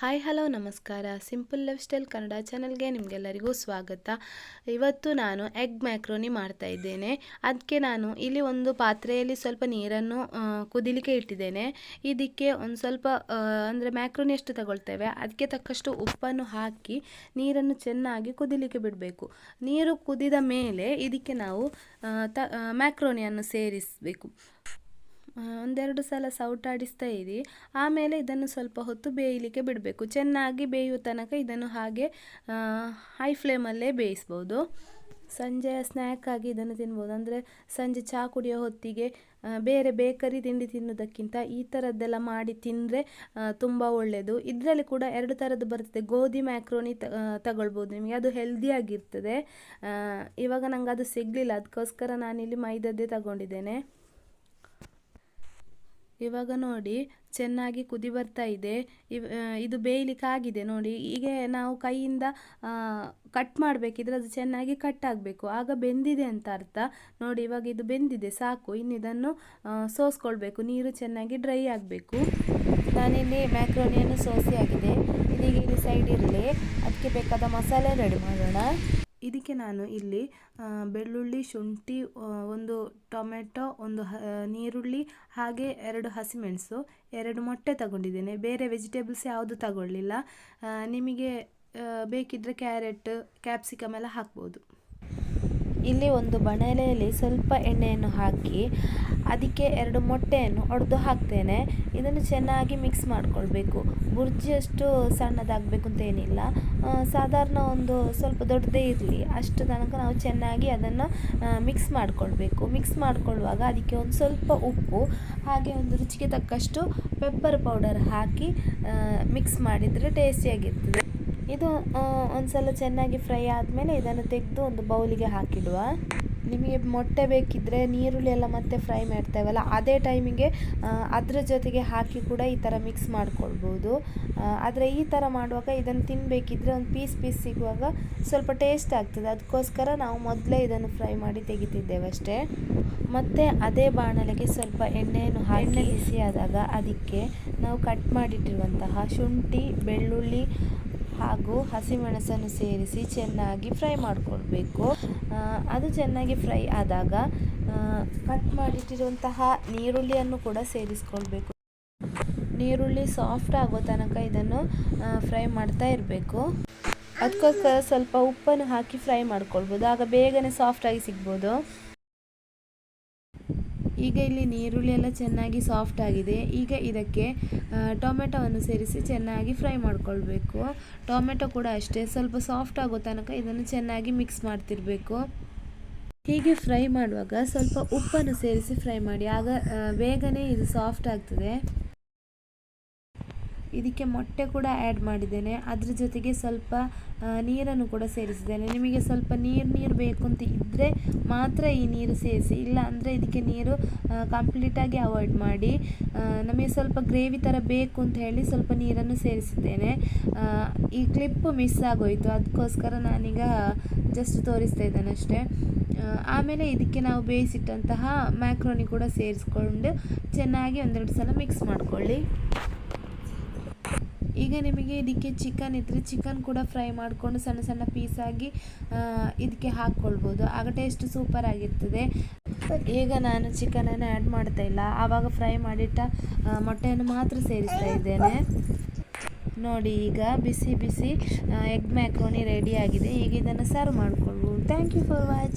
Hi, hello, ನಮಸ್ಕಾರ. Simple lifestyle Kannada ಚಾನಲ್ಗೆ ನಿಮಗೆಲ್ಲರಿಗೂ ಸ್ವಾಗತ. ಇವತ್ತು ನಾನು ಎಗ್ ಮ್ಯಾಕ್ರೋನಿ ಮಾಡ್ತಾ ಇದ್ದೇನೆ. ಅದಕ್ಕೆ ನಾನು ಇಲ್ಲಿ ಒಂದು ಪಾತ್ರೆಯಲ್ಲಿ ಸ್ವಲ್ಪ ನೀರನ್ನು ಕುದಿಲಿಕ್ಕೆ ಇಟ್ಟಿದ್ದೇನೆ. ಇದಕ್ಕೆ ಒಂದು ಸ್ವಲ್ಪ ಅಂದರೆ ಮ್ಯಾಕ್ರೋನಿ ಎಷ್ಟು ತಗೊಳ್ತೇವೆ. ಅದಕ್ಕೆ ತಕ್ಕಷ್ಟು ಉಪ್ಪನ್ನು ಹಾಕಿ ನೀರನ್ನು ಚೆನ್ನಾಗಿ ಕುದಿಲಿಕ್ಕೆ ಬಿಡಬೇಕು. ನೀರು ಕುದಿದ ಮೇಲೆ ಇದಕ್ಕೆ ನಾವು ತ ಮ್ಯಾಕ್ರೋನಿಯನ್ನು ಸೇರಿಸಬೇಕು. ಒಂದೆರಡು ಸಲ ಸೌಟಾಡಿಸ್ತಾ ಇರಿ. ಆಮೇಲೆ ಇದನ್ನು ಸ್ವಲ್ಪ ಹೊತ್ತು ಬೇಯಲಿಕ್ಕೆ ಬಿಡಬೇಕು. ಚೆನ್ನಾಗಿ ಬೇಯುವ ತನಕ ಇದನ್ನು ಹಾಗೆ ಹೈ ಫ್ಲೇಮಲ್ಲೇ ಬೇಯಿಸ್ಬೋದು. ಸಂಜೆಯ ಸ್ನ್ಯಾಕ್ ಆಗಿ ಇದನ್ನು ತಿನ್ಬೋದು. ಅಂದರೆ ಸಂಜೆ ಚಹಾ ಕುಡಿಯೋ ಹೊತ್ತಿಗೆ ಬೇರೆ ಬೇಕರಿ ತಿಂಡಿ ತಿನ್ನೋದಕ್ಕಿಂತ ಈ ಥರದ್ದೆಲ್ಲ ಮಾಡಿ ತಿಂದರೆ ತುಂಬ ಒಳ್ಳೆಯದು ಇದರಲ್ಲಿ ಕೂಡ ಎರಡು ಥರದ್ದು ಬರ್ತದೆ. ಗೋಧಿ ಮ್ಯಾಕ್ರೋನಿ ತಗೊಳ್ಬೋದು ನಿಮಗೆ. ಅದು ಹೆಲ್ದಿಯಾಗಿರ್ತದೆ ಇವಾಗ ನನಗೆ ಅದು ಸಿಗಲಿಲ್ಲ. ಅದಕ್ಕೋಸ್ಕರ ನಾನಿಲ್ಲಿ ಮೈದದ್ದೇ ತಗೊಂಡಿದ್ದೇನೆ. ಇವಾಗ ನೋಡಿ, ಚೆನ್ನಾಗಿ ಕುದಿ ಬರ್ತಾ ಇದೆ. ಇದು ಬೇಯಲಿಕ್ಕೆ ಆಗಿದೆ ನೋಡಿ ಈಗ ನಾವು ಕೈಯಿಂದ ಕಟ್ ಮಾಡಬೇಕಿದ್ರೆ ಅದು ಚೆನ್ನಾಗಿ ಕಟ್ ಆಗಬೇಕು. ಆಗ ಬೆಂದಿದೆ ಅಂತ ಅರ್ಥ. ನೋಡಿ, ಇವಾಗ ಇದು ಬೆಂದಿದೆ. ಸಾಕು. ಇನ್ನು ಇದನ್ನು ಸೋಸ್ಕೊಳ್ಬೇಕು. ನೀರು ಚೆನ್ನಾಗಿ ಡ್ರೈ ಆಗಬೇಕು. ನಾನಿಲ್ಲಿ ಮ್ಯಾಕ್ರೋನಿಯನ್ನು ಸೋಸಿ ಆಗಿದೆ ಇದೀಗ ಇಲ್ಲಿ ಸೈಡ್ ಇರಲಿ. ಅದಕ್ಕೆ ಬೇಕಾದ ಮಸಾಲೆ ರೆಡಿ ಮಾಡೋಣ. ಇದಕ್ಕೆ ನಾನು ಇಲ್ಲಿ ಬೆಳ್ಳುಳ್ಳಿ, ಶುಂಠಿ ಒಂದು ಟೊಮೆಟೊ, ಒಂದು ನೀರುಳ್ಳಿ ಹಾಗೆ ಎರಡು ಹಸಿಮೆಣಸು, ಎರಡು ಮೊಟ್ಟೆ ತಗೊಂಡಿದ್ದೇನೆ. ಬೇರೆ ವೆಜಿಟೇಬಲ್ಸ್ ಯಾವುದು ತಗೊಳ್ಳಿಲ್ಲ. ನಿಮಗೆ ಬೇಕಿದ್ದರೆ ಕ್ಯಾರೆಟ್, ಕ್ಯಾಪ್ಸಿಕಮ್ ಎಲ್ಲ ಹಾಕ್ಬೋದು. ಇಲ್ಲಿ ಒಂದು ಬಣಲೆಯಲ್ಲಿ ಸ್ವಲ್ಪ ಎಣ್ಣೆಯನ್ನು ಹಾಕಿ ಅದಕ್ಕೆ ಎರಡು ಮೊಟ್ಟೆಯನ್ನು ಒಡೆದು ಹಾಕ್ತೇನೆ. ಇದನ್ನು ಚೆನ್ನಾಗಿ ಮಿಕ್ಸ್ ಮಾಡಿಕೊಳ್ಬೇಕು. ಬುರ್ಜಿಯಷ್ಟು ಸಣ್ಣದಾಗಬೇಕು ಅಂತ ಏನಿಲ್ಲ. ಸಾಧಾರಣ ಒಂದು ಸ್ವಲ್ಪ ದೊಡ್ಡದೇ ಇರಲಿ. ಅಷ್ಟು ತನಕ ನಾವು ಚೆನ್ನಾಗಿ ಅದನ್ನು ಮಿಕ್ಸ್ ಮಾಡಿಕೊಳ್ಬೇಕು. ಮಿಕ್ಸ್ ಮಾಡಿಕೊಳ್ಳುವಾಗ ಅದಕ್ಕೆ ಒಂದು ಸ್ವಲ್ಪ ಉಪ್ಪು, ಹಾಗೆ ಒಂದು ರುಚಿಗೆ ತಕ್ಕಷ್ಟು ಪೆಪ್ಪರ್ ಪೌಡರ್ ಹಾಕಿ ಮಿಕ್ಸ್ ಮಾಡಿದರೆ ಟೇಸ್ಟಿಯಾಗಿರ್ತದೆ ಇದು ಒಂದು ಸಲ ಚೆನ್ನಾಗಿ ಫ್ರೈ ಆದಮೇಲೆ ಇದನ್ನು ತೆಗೆದು ಒಂದು ಬೌಲಿಗೆ ಹಾಕಿಡುವ. ನಿಮಗೆ ಮೊಟ್ಟೆ ಬೇಕಿದ್ದರೆ ನೀರುಳ್ಳಿ ಎಲ್ಲ ಮತ್ತೆ ಫ್ರೈ ಮಾಡ್ತೇವಲ್ಲ ಅದೇ ಟೈಮಿಗೆ ಅದರ ಜೊತೆಗೆ ಹಾಕಿ ಕೂಡ ಈ ಥರ ಮಿಕ್ಸ್ ಮಾಡ್ಕೊಳ್ಬೋದು. ಆದರೆ ಈ ಥರ ಮಾಡುವಾಗ ಇದನ್ನು ತಿನ್ನಬೇಕಿದ್ರೆ ಒಂದು ಪೀಸ್ ಪೀಸ್ ಸಿಗುವಾಗ ಸ್ವಲ್ಪ ಟೇಸ್ಟ್ ಆಗ್ತದೆ. ಅದಕ್ಕೋಸ್ಕರ ನಾವು ಮೊದಲೇ ಇದನ್ನು ಫ್ರೈ ಮಾಡಿ ತೆಗಿತಿದ್ದೇವೆ ಅಷ್ಟೇ. ಮತ್ತು ಅದೇ ಬಾಣಲೆಗೆ ಸ್ವಲ್ಪ ಎಣ್ಣೆಯನ್ನು ಹಾಕಿ ಬಿಸಿ ಆದಾಗ ಅದಕ್ಕೆ ನಾವು ಕಟ್ ಮಾಡಿಟ್ಟಿರುವಂತಹ ಶುಂಠಿ ಬೆಳ್ಳುಳ್ಳಿ ಹಾಗೂ ಹಸಿಮೆಣಸನ್ನು ಸೇರಿಸಿ ಚೆನ್ನಾಗಿ ಫ್ರೈ ಮಾಡಿಕೊಳ್ಬೇಕು. ಅದು ಚೆನ್ನಾಗಿ ಫ್ರೈ ಆದಾಗ ಕಟ್ ಮಾಡಿಟ್ಟಿರುವಂತಹ ನೀರುಳ್ಳಿಯನ್ನು ಕೂಡ ಸೇರಿಸ್ಕೊಳ್ಬೇಕು. ನೀರುಳ್ಳಿ ಸಾಫ್ಟ್ ಆಗೋ ತನಕ ಇದನ್ನು ಫ್ರೈ ಮಾಡ್ತಾ ಇರಬೇಕು. ಅದಕ್ಕೋಸ್ಕರ ಸ್ವಲ್ಪ ಉಪ್ಪನ್ನು ಹಾಕಿ ಫ್ರೈ ಮಾಡ್ಕೊಳ್ಬೋದು. ಆಗ ಬೇಗನೆ ಸಾಫ್ಟಾಗಿ ಸಿಗ್ಬೋದು. ಈಗ ಇಲ್ಲಿ ನೀರುಳ್ಳಿ ಎಲ್ಲ ಚೆನ್ನಾಗಿ ಸಾಫ್ಟ್ ಆಗಿದೆ. ಈಗ ಇದಕ್ಕೆ ಟೊಮೆಟೊವನ್ನು ಸೇರಿಸಿ ಚೆನ್ನಾಗಿ ಫ್ರೈ ಮಾಡ್ಕೊಳ್ಬೇಕು. ಟೊಮೆಟೊ ಕೂಡ ಅಷ್ಟೇ, ಸ್ವಲ್ಪ ಸಾಫ್ಟ್ ಆಗೋ ತನಕ ಇದನ್ನು ಚೆನ್ನಾಗಿ ಮಿಕ್ಸ್ ಮಾಡ್ತಿರಬೇಕು. ಹೀಗೆ ಫ್ರೈ ಮಾಡುವಾಗ ಸ್ವಲ್ಪ ಉಪ್ಪನ್ನು ಸೇರಿಸಿ ಫ್ರೈ ಮಾಡಿ. ಆಗ ಬೇಗನೆ ಇದು ಸಾಫ್ಟ್ ಆಗ್ತದೆ. ಇದಕ್ಕೆ ಮೊಟ್ಟೆ ಕೂಡ ಆ್ಯಡ್ ಮಾಡಿದ್ದೇನೆ. ಅದ್ರ ಜೊತೆಗೆ ಸ್ವಲ್ಪ ನೀರನ್ನು ಕೂಡ ಸೇರಿಸಿದ್ದೇನೆ. ನಿಮಗೆ ಸ್ವಲ್ಪ ನೀರು ನೀರು ಬೇಕು ಅಂತ ಇದ್ದರೆ ಮಾತ್ರ ಈ ನೀರು ಸೇರಿಸಿ, ಇಲ್ಲ ಅಂದರೆ ಇದಕ್ಕೆ ನೀರು ಕಂಪ್ಲೀಟಾಗಿ ಅವಾಯ್ಡ್ ಮಾಡಿ ನಮಗೆ ಸ್ವಲ್ಪ ಗ್ರೇವಿ ಥರ ಬೇಕು ಅಂತ ಹೇಳಿ ಸ್ವಲ್ಪ ನೀರನ್ನು ಸೇರಿಸಿದ್ದೇನೆ. ಈ ಕ್ಲಿಪ್ ಮಿಸ್ ಆಗೋಯಿತು. ಅದಕ್ಕೋಸ್ಕರ ನಾನೀಗ ಜಸ್ಟ್ ತೋರಿಸ್ತಾ ಇದ್ದೇನೆ ಅಷ್ಟೇ. ಆಮೇಲೆ ಇದಕ್ಕೆ ನಾವು ಬೇಯಿಸಿಟ್ಟಂತಹ ಮ್ಯಾಕ್ರೋನಿ ಕೂಡ ಸೇರಿಸ್ಕೊಂಡು ಚೆನ್ನಾಗಿ ಒಂದೆರಡು ಸಲ ಮಿಕ್ಸ್ ಮಾಡ್ಕೊಳ್ಳಿ. ಈಗ ನಿಮಗೆ ಇದಕ್ಕೆ ಚಿಕನ್ ಇದ್ದರೆ ಚಿಕನ್ ಕೂಡ ಫ್ರೈ ಮಾಡಿಕೊಂಡು ಸಣ್ಣ ಸಣ್ಣ ಪೀಸಾಗಿ ಇದಕ್ಕೆ ಹಾಕ್ಕೊಳ್ಬೋದು. ಆಗ ಟೇಸ್ಟ್ ಸೂಪರ್ ಆಗಿರ್ತದೆ. ಈಗ ನಾನು ಚಿಕನನ್ನು ಆ್ಯಡ್ ಮಾಡ್ತಾ ಇಲ್ಲ. ಆವಾಗ ಫ್ರೈ ಮಾಡಿಟ್ಟ ಮೊಟ್ಟೆಯನ್ನು ಮಾತ್ರ ಸೇರಿಸ್ತಾ ಇದ್ದೇನೆ. ನೋಡಿ ಈಗ ಬಿಸಿ ಬಿಸಿ ಎಗ್ ಮ್ಯಾಕ್ರೋನಿ ರೆಡಿ ಆಗಿದೆ. ಈಗ ಇದನ್ನು serve ಮಾಡಿಕೊಳ್ಬೋದು. Thank you for watch